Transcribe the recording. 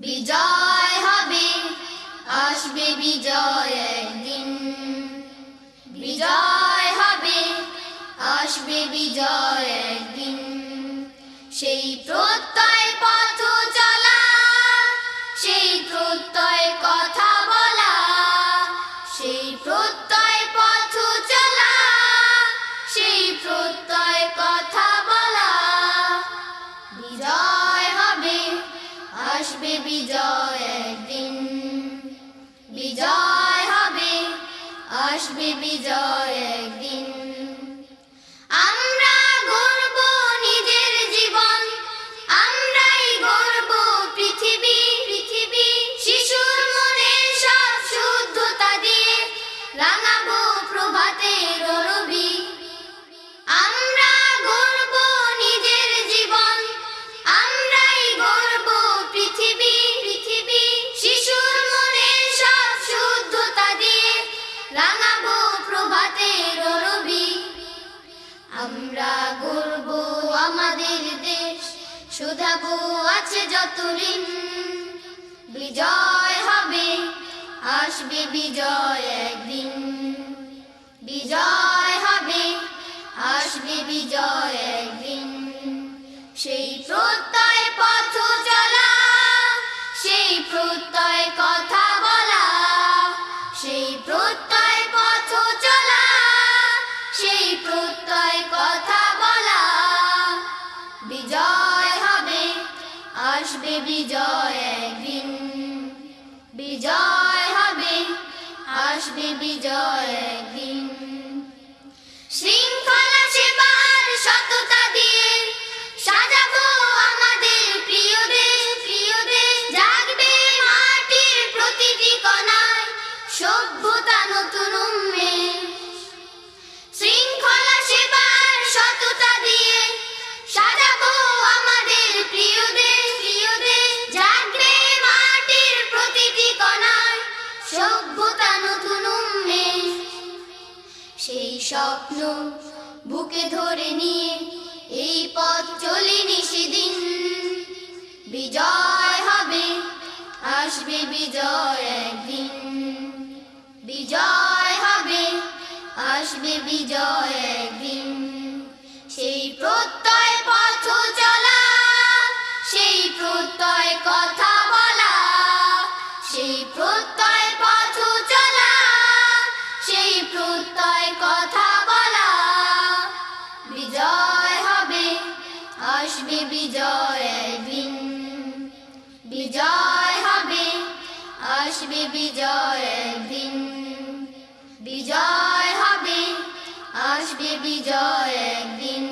বিজয় হবে আসবে বিজয় একদিন বিজয় হবে আসবে বিজয় একদিন সেই প্রত্যয় বিজয় একদিন বিজয় হবে আসবে আমরা গর্ব নিজের জীবন আমরাই গর্ব পৃথিবী প্রভাতের রাঙাবো প্রভাতের আমরা আমাদের দেশ, শুধাবো আছে যত বিজয় হবে, আসবে বিজয় একদিন। বিজয় হবে, আসবে বিজয় একদিন। সেই প্রত্যয় আসবে বিজয় একদিন। বিজয় হবে, আসবে বিজয় একদিন। শৃঙ্খলা সেবার সততা দিয়ে সাজাবো আমাদের প্রিয় দেশ প্রিয় দেশ জাগবে মাটির প্রতিটি কণায় সভ্যতা নতুন উন্মেষ সভ্যতা নতুন উন্মেষ সেই স্বপ্ন বুকে ধরে নিয়ে এই পথ চলিনি সেদিন। বিজয় হবে, আসবে বিজয় একদিন। বিজয় হবে, আসবে বিজয় একদিন। সেই প্রত্যয় পথ চলা, সেই প্রত্যয় কথা বলা, সেই প্রত্যয় আসবে বিজয় একদিন বিজয় হবে আসবে বিজয় একদিন বিজয় হবে আসবে বিজয় একদিন